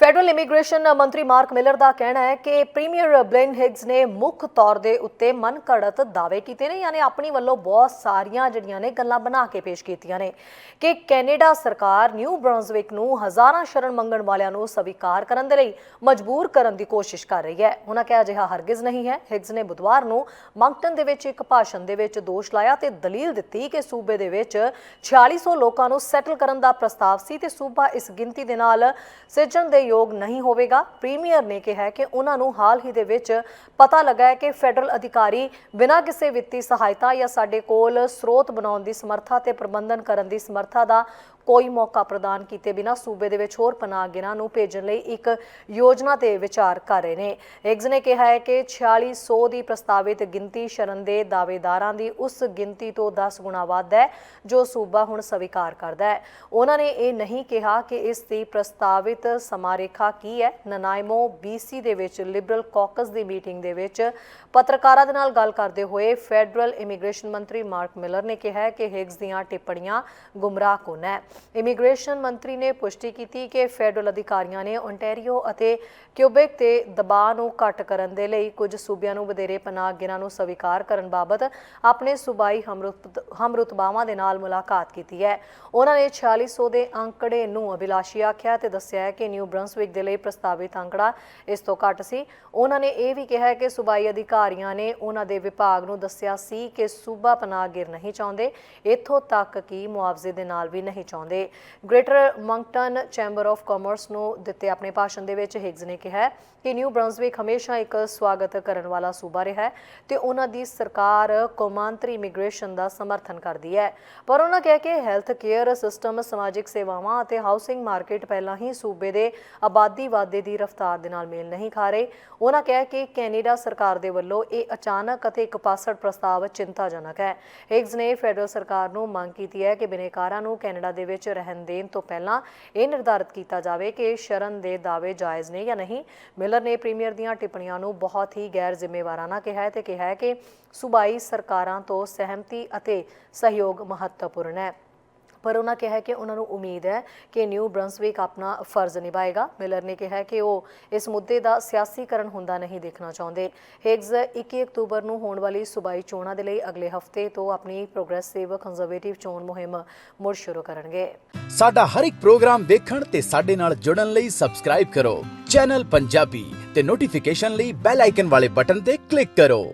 Federal immigration ਮੰਤਰੀ mark Miller ਦਾ ਕਹਿਣਾ ਹੈ ਕਿ ਪ੍ਰੀਮੀਅਰ ਬਲੇਨ ਹਿਗਸ ਨੇ ਮੁੱਖ ਤੌਰ ਦੇ ਉੱਤੇ ਮਨਘੜਤ ਦਾਅਵੇ ਕੀਤੇ ਨੇ, ਯਾਨੀ ਆਪਣੀ ਵੱਲੋਂ ਬਹੁਤ ਸਾਰੀਆਂ ਜਿਹੜੀਆਂ ਨੇ ਗੱਲਾਂ ਬਣਾ ਕੇ ਪੇਸ਼ ਕੀਤੀਆਂ ਨੇ ਕਿ ਕੈਨੇਡਾ ਸਰਕਾਰ ਨਿਊ ਬ੍ਰਾਂਜ਼ਵਿਕ ਨੂੰ ਹਜ਼ਾਰਾਂ ਸ਼ਰਨ ਮੰਗਣ ਵਾਲਿਆਂ ਨੂੰ ਸਵੀਕਾਰ ਕਰਨ ਦੇ ਲਈ ਮਜਬੂਰ ਕਰਨ ਦੀ ਕੋਸ਼ਿਸ਼ ਕਰ ਰਹੀ ਹੈ। ਉਹਨਾਂ ਕਿਹਾ, ਅਜਿਹਾ ਹਰਗਿਜ਼ ਨਹੀਂ ਹੈ। ਹਿਗਸ ਨੇ ਬੁੱਧਵਾਰ ਨੂੰ ਮੰਗਟਨ ਦੇ ਵਿੱਚ ਇੱਕ ਭਾਸ਼ਣ ਦੇ ਵਿੱਚ ਦੋਸ਼ ਲਾਇਆ ਤੇ ਦਲੀਲ ਦਿੱਤੀ ਕਿ ਸੂਬੇ ਦੇ ਵਿੱਚ 4600 ਲੋਕਾਂ ਨੂੰ ਸੈਟਲ ਕਰਨ ਦਾ ਪ੍ਰਸਤਾਵ ਸੀ ਤੇ ਸੂਬਾ ਇਸ ਗਿਣਤੀ ਦੇ ਨਾਲ ਸਿਰਜਣ ਦੇ ਯੋਗ ਨਹੀਂ ਹੋਵੇਗਾ। ਪ੍ਰੀਮੀਅਰ ਨੇ ਕਿਹਾ ਕਿ ਉਹਨਾਂ ਨੂੰ ਹਾਲ ਹੀ ਦੇ ਵਿੱਚ ਪਤਾ ਲੱਗਾ ਹੈ ਕਿ ਫੈਡਰਲ ਅਧਿਕਾਰੀ ਬਿਨਾਂ ਕਿਸੇ ਵਿੱਤੀ ਸਹਾਇਤਾ ਜਾਂ ਸਾਡੇ ਕੋਲ ਸਰੋਤ ਬਣਾਉਣ ਦੀ ਸਮਰੱਥਾ ਤੇ ਪ੍ਰਬੰਧਨ ਕਰਨ ਦੀ ਸਮਰੱਥਾ ਦਾ ਕੋਈ ਮੌਕਾ ਪ੍ਰਦਾਨ ਕੀਤੇ ਬਿਨਾਂ ਸੂਬੇ ਦੇ ਵਿੱਚ ਹੋਰ ਪਨਾਹਗੀਰਾਂ ਨੂੰ ਭੇਜਣ ਲਈ ਇੱਕ ਯੋਜਨਾ ਤੇ ਵਿਚਾਰ ਕਰ ਰਹੇ ਨੇ। ਐਗਜ਼ ਨੇ ਕਿਹਾ ਹੈ ਕਿ 4600 ਦੀ ਪ੍ਰਸਤਾਵਿਤ ਗਿਣਤੀ ਸ਼ਰਨ ਦੇ ਦਾਅਵੇਦਾਰਾਂ ਦੀ ਉਸ ਗਿਣਤੀ ਤੋਂ 10 ਗੁਣਾ ਵੱਧ ਹੈ, ਜੋ ਸੂਬਾ ਹੁਣ ਸਵੀਕਾਰ ਕਰਦਾ ਹੈ। ਉਹਨਾਂ ਨੇ ਇਹ ਨਹੀਂ ਕਿਹਾ ਕਿ ਇਸ ਦੀ ਪ੍ਰਸਤਾਵਿਤ ਰੇਖਾ ਕੀ ਹੈ? ਨਨਾਇਮੋ ਬੀਸੀ ਦੇ ਵਿੱਚ ਲਿਬਰਲ ਕਾਕਸ ਦੀ ਮੀਟਿੰਗ ਦੇ ਵਿੱਚ ਪੱਤਰਕਾਰਾਂ ਦੇ ਨਾਲ ਗੱਲ ਕਰਦੇ ਹੋਏ ਫੈਡਰਲ ਇਮੀਗ੍ਰੇਸ਼ਨ ਮੰਤਰੀ ਮਾਰਕ ਮਿਲਰ ਨੇ ਕਿਹਾ ਕਿ ਹਿਗਸ ਦੀਆਂ ਟਿੱਪਣੀਆਂ ਗੁੰਮਰਾਹਕੁਨ ਹੈ? ਇਮੀਗ੍ਰੇਸ਼ਨ ਮੰਤਰੀ ਨੇ ਪੁਸ਼ਟੀ ਕੀਤੀ ਕਿ ਫੈਡਰਲ ਅਧਿਕਾਰੀਆਂ ਨੇ ਓਨਟਾਰੀਓ ਅਤੇ ਕਿਊਬੈਕ ਤੇ ਦਬਾਅ ਨੂੰ ਘੱਟ ਕਰਨ ਦੇ ਲਈ ਕੁਝ ਸੂਬਿਆਂ ਨੂੰ ਵਧੇਰੇ ਪਨਾਹਗੀਰਾਂ ਨੂੰ ਸਵੀਕਾਰ ਕਰਨ ਬਾਬਤ ਆਪਣੇ ਸੂਬਾਈ ਹਮਰੁਤ- ਦੇ ਨਾਲ ਮੁਲਾਕਾਤ ਕੀਤੀ ਹੈ। ਉਹਨਾਂ ਨੇ 4600 ਦੇ ਅੰਕੜੇ ਨੂੰ ਅਭਿਲਾਸ਼ੀ ਆਖਿਆ ਤੇ ਦੱਸਿਆ ਕਿ ਨਿਊ ਬ੍ਰੰਸਵਿਕ ਦੇ ਲਈ ਪ੍ਰਸਤਾਵਿਤ ਅੰਕੜਾ ਇਸ ਤੋਂ ਘੱਟ ਸੀ। ਉਹਨਾਂ ਨੇ ਇਹ ਵੀ ਕਿਹਾ ਕਿ ਸੂਬਾਈ ਅਧਿਕਾਰੀਆਂ ਨੇ ਉਹਨਾਂ ਦੇ ਵਿਭਾਗ ਨੂੰ ਦੱਸਿਆ ਸੀ ਕਿ ਸੂਬਾ ਪਨਾਹਗੀਰ ਨਹੀਂ ਚਾਹੁੰਦੇ, ਇੱਥੋਂ ਤੱਕ ਕਿ ਮੁਆਵਜ਼ੇ ਦੇ ਨਾਲ ਵੀ ਨਹੀਂ ਚਾਹੁੰਦੇ। Greater Moncton Chamber of Commerce ਨੂੰ ਦਿੱਤੇ ਆਪਣੇ ਭਾਸ਼ਣ ਦੇ ਵਿੱਚ ਹਿਗਜ਼ ਨੇ ਕਿਹਾ ਕਿ ਨਿਊ ਬ੍ਰੰਸਵਿਕ ਹਮੇਸ਼ਾ ਇੱਕ ਸਵਾਗਤ ਕਰਨ ਵਾਲਾ ਸੂਬਾ ਰਿਹਾ ਹੈ ਤੇ ਉਹਨਾਂ ਦੀ ਸਰਕਾਰ ਕੌਮਾਂਤਰੀ ਇਮੀਗ੍ਰੇਸ਼ਨ ਦਾ ਸਮਰਥਨ ਕਰਦੀ ਹੈ। ਪਰ ਉਹਨਾਂ ਕਿਹਾ ਕਿ ਹੈਲਥ ਕੇਅਰ ਸਿਸਟਮ, ਸਮਾਜਿਕ ਸੇਵਾਵਾਂ ਅਤੇ ਹਾਊਸਿੰਗ ਮਾਰਕੀਟ ਪਹਿਲਾਂ ਹੀ ਸੂਬੇ ਦੇ ਆਬਾਦੀ ਵਾਧੇ ਦੀ ਰਫ਼ਤਾਰ ਦੇ ਨਾਲ ਮੇਲ ਨਹੀਂ ਖਾ ਰਹੇ। ਉਹਨਾਂ ਕਿਹਾ ਕਿ ਕੈਨੇਡਾ ਸਰਕਾਰ ਦੇ ਵੱਲੋਂ ਇਹ ਅਚਾਨਕ ਅਤੇ ਇੱਕ ਪਾਸੜ ਪ੍ਰਸਤਾਵ ਚਿੰਤਾਜਨਕ ਹੈ। ਹਿਗਜ਼ ਨੇ ਫੈਡਰਲ ਸਰਕਾਰ ਨੂੰ ਮੰਗ ਕੀਤੀ ਹੈ ਕਿ ਬਿਨੇਕਾਰਾਂ ਨੂੰ ਕੈਨੇਡਾ ਦੇ ਵਿੱਚ ਰਹਿਣ ਦੇਣ ਤੋਂ ਪਹਿਲਾਂ ਇਹ ਨਿਰਧਾਰਤ ਕੀਤਾ ਜਾਵੇ ਕਿ ਸ਼ਰਨ ਦੇ ਦਾਅਵੇ ਜਾਇਜ਼ ਨੇ ਜਾਂ ਨਹੀਂ। ਮਿਲਰ ਨੇ ਪ੍ਰੀਮੀਅਰ ਦੀਆਂ ਟਿੱਪਣੀਆਂ ਨੂੰ ਬਹੁਤ ਹੀ ਗੈਰ ਜ਼ਿੰਮੇਵਾਰਾਨਾ ਕਿਹਾ ਹੈ ਤੇ ਕਿਹਾ ਹੈ ਕਿ ਸੂਬਾਈ ਸਰਕਾਰਾਂ ਤੋਂ ਸਹਿਮਤੀ ਅਤੇ ਸਹਿਯੋਗ ਮਹੱਤਵਪੂਰਨ ਹੈ। ਪਰ ਉਹਨਾਂ ਕਿਹਾ ਕਿ ਉਹਨਾਂ ਨੂੰ ਉਮੀਦ ਹੈ ਕਿ ਨਿਊ ਬ੍ਰੰਸਵਿਕ ਆਪਣਾ ਫਰਜ਼ ਨਿਭਾਏਗਾ। ਮਿਲਰ ਨੇ ਕਿਹਾ ਕਿ ਉਹ ਇਸ ਮੁੱਦੇ ਦਾ ਸਿਆਸੀਕਰਨ ਹੁੰਦਾ ਨਹੀਂ ਦੇਖਣਾ ਚਾਹੁੰਦੇ। ਹਿਗਜ਼ 21 ਅਕਤੂਬਰ ਨੂੰ ਹੋਣ ਵਾਲੀ ਸੂਬਾਈ ਚੋਣਾਂ ਦੇ ਲਈ ਅਗਲੇ ਹਫ਼ਤੇ ਤੋਂ ਆਪਣੀ ਪ੍ਰੋਗਰੈਸਿਵ ਕੰਜ਼ਰਵੇਟਿਵ ਚੋਣ ਮੁਹਿੰਮ ਮੁੜ ਸ਼ੁਰੂ ਕਰਨਗੇ। ਸਾਡਾ ਹਰ ਇੱਕ ਪ੍ਰੋਗਰਾਮ ਦੇਖਣ ਤੇ ਸਾਡੇ ਨਾਲ ਜੁੜਨ ਲਈ ਸਬਸਕ੍ਰਾਈਬ ਕਰੋ। ਚੈਨਲ ਪੰਜਾਬੀ ਤੇ ਨੋਟੀਫਿਕੇਸ਼ਨ ਲਈ ਬੈਲ ਆਈਕਨ ਵਾਲੇ ਬਟਨ ਤੇ ਕਲਿੱਕ ਕਰੋ।